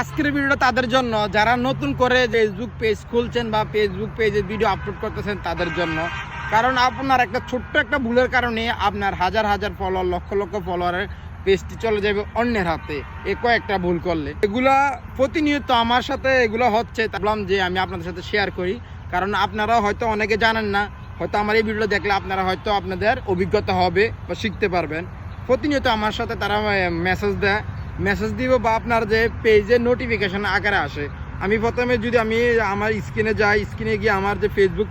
আজকের ভিডিওটা তাদের জন্য। যারা নতুন করে ফেসবুক পেজ খুলছেন বা ফেসবুক পেজে ভিডিও আপলোড করতেছেন, তাদের জন্য। কারণ আপনার একটা ছোট্ট একটা ভুলের কারণে আপনার হাজার হাজার ফলোয়ার লক্ষ লক্ষ ফলোয়ারের পেজটি চলে যাবে অন্যের হাতে। এ কয়েকটা ভুল করলে। এগুলা প্রতিনিয়ত আমার সাথে এগুলো হচ্ছে। ভাবলাম যে আমি আপনাদের সাথে শেয়ার করি। কারণ আপনারা হয়তো অনেকে জানেন না। হয়তো আমার এই ভিডিও দেখলে আপনারা হয়তো আপনাদের অভিজ্ঞতা হবে বা শিখতে পারবেন। প্রতিনিয়ত আমার সাথে তারা মেসেজ দেয়। মেসেজ দিব বা আপনার যে পেজে নোটিফিকেশান আকারে আসে। আমি প্রথমে যদি আমি আমার স্ক্রিনে যাই স্ক্রিনে গিয়ে আমার যে ফেসবুক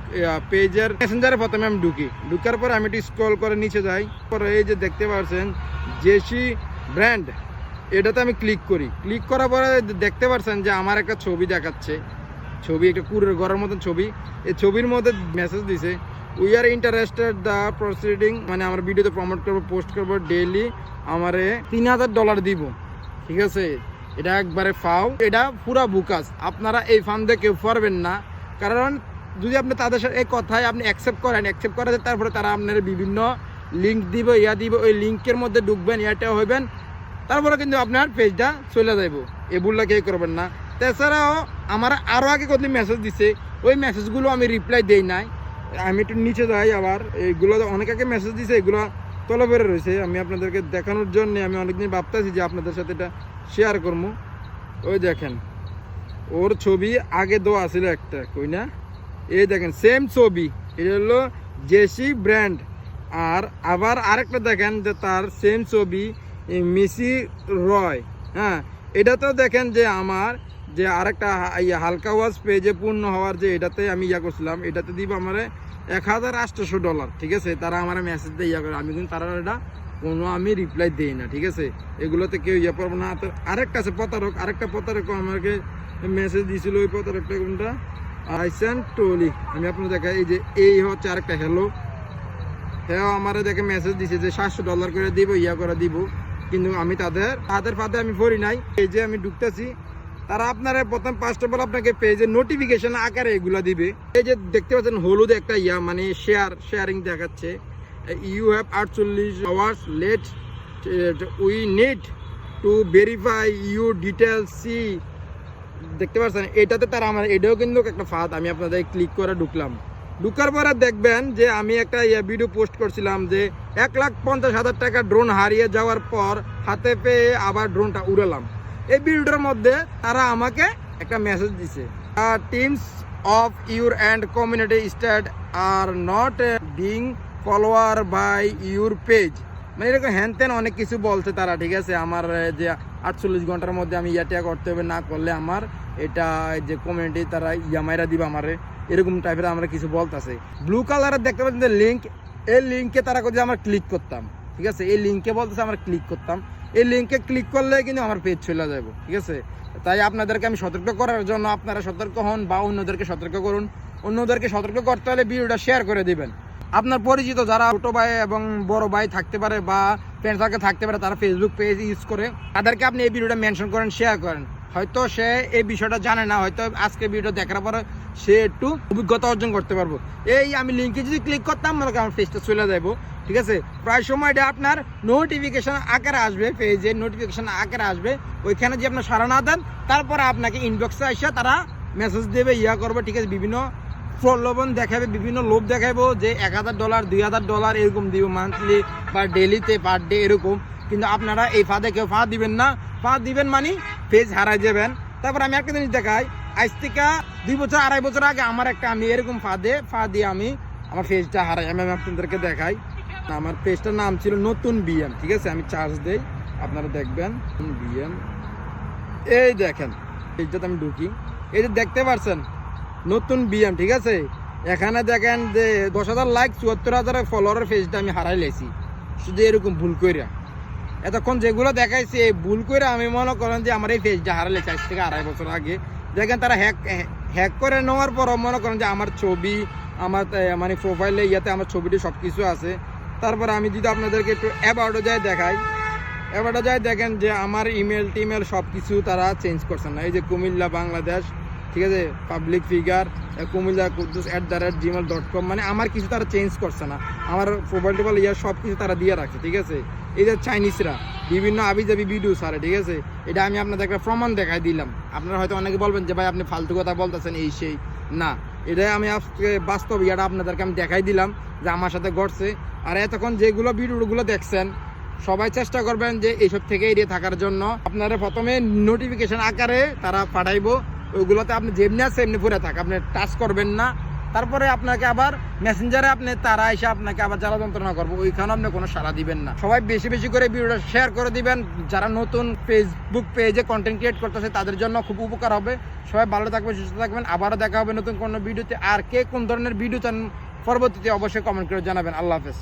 পেজের মেসেঞ্জারে প্রথমে আমি ঢুকি। ঢুকার পরে আমি একটু স্ক্রল করে নিচে যাই। পরে এই যে দেখতে পাচ্ছেন জেসি ব্র্যান্ড, এটাতে আমি ক্লিক করি। ক্লিক করার পরে দেখতে পাচ্ছেন যে আমার একটা ছবি দেখাচ্ছে। ছবি, একটা কুরের ঘরের মতন ছবি। এই ছবির মধ্যে মেসেজ দিছে we are interested the proceeding মানে আমার ভিডিওতে প্রমোট করব পোস্ট করব ডেইলি আমারে তিন হাজার ডলার দিব। ঠিক আছে? এটা একবারে ফাও। এটা পুরা বুকাস আপনারা এই ফান্ডে কেউ পারবেন না। কারণ যদি আপনি তাদের সাথে এই কথায় আপনি অ্যাকসেপ্ট করেন অ্যাকসেপ্ট করে তারপরে তারা আপনার বিভিন্ন লিঙ্ক দিব, ইয়া দিব, ওই লিঙ্কের মধ্যে ঢুকবেন ইয়াটা হইবেন। তারপরে কিন্তু আপনার পেজটা চলে যাইব। ভুলটা কেউ করবেন না। তাছাড়াও আমার আরও আগে কত মেসেজ দিছে, ওই মেসেজগুলো আমি রিপ্লাই দেই নাই। আমি একটু নিচে যাই আবার। এইগুলো অনেক আগে মেসেজ দিছে, এগুলো তলে বেড়ে রয়েছে। আমি আপনাদেরকে দেখানোর জন্য আমি অনেকদিন ভাবতেছি যে আপনাদের সাথে এটা শেয়ার করব ওই দেখেন, ওর ছবি আগে দেওয়া ছিল একটা, কই না? এই দেখেন সেম ছবি। এটা হলো জেসি ব্র্যান্ড। আর আবার আরেকটা দেখেন যে তার সেম ছবি মিসি রয়। হ্যাঁ এটাতেও দেখেন যে আমার যে আরেকটা হালকা ওয়াজ পেজে পূর্ণ হওয়ার যে এটাতে আমি ইয়া করছিলাম, এটাতে দিব আমার এক হাজার আটশোশো ডলার, ঠিক আছে? তারা আমার মেসেজ দিয়ে ইয়া করে, আমি কিন্তু তারা এটা কোনো আমি রিপ্লাই দিই না, ঠিক আছে? এগুলোতে কেউ ইয়ে পারব না। তো আরেকটা আছে প্রতারক, আরেকটা প্রতারক আমাকে মেসেজ দিয়েছিল ওই প্রতারকটা কোনটা? আইসান টোলি, আমি আপনার দেখাই, এই যে এই হচ্ছে আরেকটা হ্যালো হ্যাঁ আমারে দেখে মেসেজ দিছে যে সাতশো ডলার করে দিব, ইয়া করে দিব। কিন্তু আমি তাদের তাদের ফাঁদে আমি পড়ি নাই। এই যে আমি ঢুকতেছি তারা আপনারা প্রথম ফার্স্ট অফ অল আপনাকে পেজে নোটিফিকেশন আকারে এগুলো দিবে। এই যে দেখতে পাচ্ছেন হলুদ একটা ইয়া মানে শেয়ার শেয়ারিং দেখাচ্ছে। ইউ হ্যাভ আটচল্লিশ hours let we need to verify you details see দেখতে পাচ্ছেন, এটাতে তারা আমার, এটাও কিন্তু একটা ফাঁদ, আমি আপনাদের ক্লিক করে ঢুকলাম। ঢুকার পরে দেখবেন যে আমি একটা ইয়ে ভিডিও পোস্ট করছিলাম যে এক লাখ পঞ্চাশ হাজার টাকা ড্রোন হারিয়ে যাওয়ার পর হাতে পেয়ে আবার ড্রোনটা উড়ালাম। এই ভিডিওটার মধ্যে তারা আমাকে একটা মেসেজ দিছে। Terms of your and community state are not being follower by your page মানে এরকম হ্যান ত্যান অনেক কিছু বলছে তারা, ঠিক আছে? আমার যে আটচল্লিশ ঘণ্টার মধ্যে আমি ইয়াটিয়া করতে হবে, না করলে আমার এটা যে কমিউনিটি তারা ইয়ামাইরা দিবে আমারে। এরকম টাইপের আমরা কিছু বলতেছে। ব্লু কালারের দেখতে পাচ্ছেন লিঙ্ক এই লিঙ্কে তারা যদি আমরা ক্লিক করতাম। ঠিক আছে? এই লিঙ্কে বলতেছে, আমরা ক্লিক করতাম। এই লিঙ্কে ক্লিক করলে কিন্তু আমার পেজ চলে যাব ঠিক আছে? তাই আপনাদেরকে আমি সতর্ক করার জন্য আপনারা সতর্ক হন বা অন্যদেরকে সতর্ক করুন। অন্যদেরকে সতর্ক করতে হলে ভিডিওটা শেয়ার করে দিবেন। আপনার পরিচিত যারা ছোটো ভাই এবং বড় ভাই থাকতে পারে বা ফ্রেন্ড সার্কেল থাকতে পারে, তারা ফেসবুক পেজ ইউজ করে তাদেরকে আপনি এই ভিডিওটা মেনশন করেন শেয়ার করেন। হয়তো সে এই বিষয়টা জানে না, হয়তো আজকে ভিডিও দেখার পরে সে একটু অভিজ্ঞতা অর্জন করতে পারব। এই আমি লিঙ্কে যদি ক্লিক করতাম, মনে আমার পেজটা চলে যাব ঠিক আছে? প্রায় সময় এটা আপনার নোটিফিকেশন আকারে আসবে পেজে নোটিফিকেশন আকারে আসবে। ওইখানে যে আপনার সারা না দেন, তারপরে আপনাকে ইনবক্সে এসে তারা মেসেজ দেবে, ইয়া করবে, ঠিক আছে? বিভিন্ন প্রলোভন দেখাবে, বিভিন্ন লোভ দেখাবো যে এক হাজার ডলার দুই হাজার ডলার এরকম দিব মান্থলি বা ডেলিতে পার ডে এরকম। কিন্তু আপনারা এই ফাঁদে কেউ ফাঁদ দিবেন না। ফাঁদ দিবেন মানে পেজ হারাই যাবেন। তারপর আমি একটা জিনিস দেখাই, আজ থেকে দুই বছর, আড়াই বছর আগে আমার একটা আমি এরকম ফাঁদে, ফাঁদ দিয়ে আমি আমার পেজটা হারাই। আমি আপনাদেরকে দেখাই। আমার পেজটার নাম ছিল নতুন বিএম, ঠিক আছে? আমি চার্জ দেই, আপনারা দেখবেন বিএম। এই দেখেন, পেজটাতে আমি ঢুকি। এই যে দেখতে পারছেন, নতুন বিএম, ঠিক আছে? এখানে দেখেন যে দশ হাজার লাইক চুয়াত্তর হাজার ফলোয়ারের পেজটা আমি হারাই লেছি শুধু এরকম ভুল কইরা। এতক্ষণ যেগুলো দেখাইছে ভুল করে আমি মনে করেন যে আমার এই পেজটা হারালে আজ থেকে আড়াই বছর আগে। দেখেন তারা হ্যাক হ্যাক করে নেওয়ার পর মনে করেন যে আমার ছবি, আমার মানে প্রোফাইলে ইয়াতে আমার ছবিটি সব কিছু আছে। তারপর আমি যদি আপনাদেরকে একটু অ্যাবাউটও যায় দেখাই। এবারটা যাই দেখেন যে আমার ইমেল টিমেল সব কিছু তারা চেঞ্জ করছে না। এই যে কুমিল্লা, বাংলাদেশ, ঠিক আছে? Public figure Comilla Quddus at the rate Gmail dot com মানে আমার কিছু তারা চেঞ্জ করছে না। আমার প্রোফাইল টোফাইল ইয়ার সব কিছু তারা দিয়ে রাখছে ঠিক আছে? এই যে চাইনিজরা বিভিন্ন আবিজাবি ভিডিও সারে ঠিক আছে? এটা আমি আপনাদের একটা প্রমাণ দেখাই দিলাম। আপনারা হয়তো অনেকে বলবেন যে, ভাই, আপনি ফালতু কথা বলতেছেন, এই সেই। না এটাই আমি আজকে বাস্তব ইয়াটা আপনাদেরকে আমি দেখাই দিলাম যে আমার সাথে ঘটছে। আর এতক্ষণ যেগুলো ভিডিওগুলো দেখছেন, সবাই চেষ্টা করবেন যে এইসব থেকে এড়িয়ে থাকার জন্য। আপনারা প্রথমে নোটিফিকেশন আকারে তারা পাঠাইবো। ওইগুলোতে আপনি যেমনি আছে এমনি পরে থাক। আপনি টাচ করবেন না। তারপরে আপনাকে আবার মেসেঞ্জারে আপনি, তারা এসে আপনাকে আবার যারা যন্ত্রণা করব। ওইখানে আপনি কোনো সাড়া দিবেন না। সবাই বেশি বেশি করে ভিডিওটা শেয়ার করে দিবেন। যারা নতুন ফেসবুক পেজে কন্টেন্ট ক্রিয়েট করতেছে, তাদের জন্য খুব উপকার হবে। সবাই ভালো থাকবেন, সুস্থ থাকবেন। আবারও দেখা হবে নতুন কোনো ভিডিওতে। আর কে কোন ধরনের ভিডিও চান পরবর্তীতে অবশ্যই কমেন্ট করে জানাবেন। আল্লাহ হাফেজ।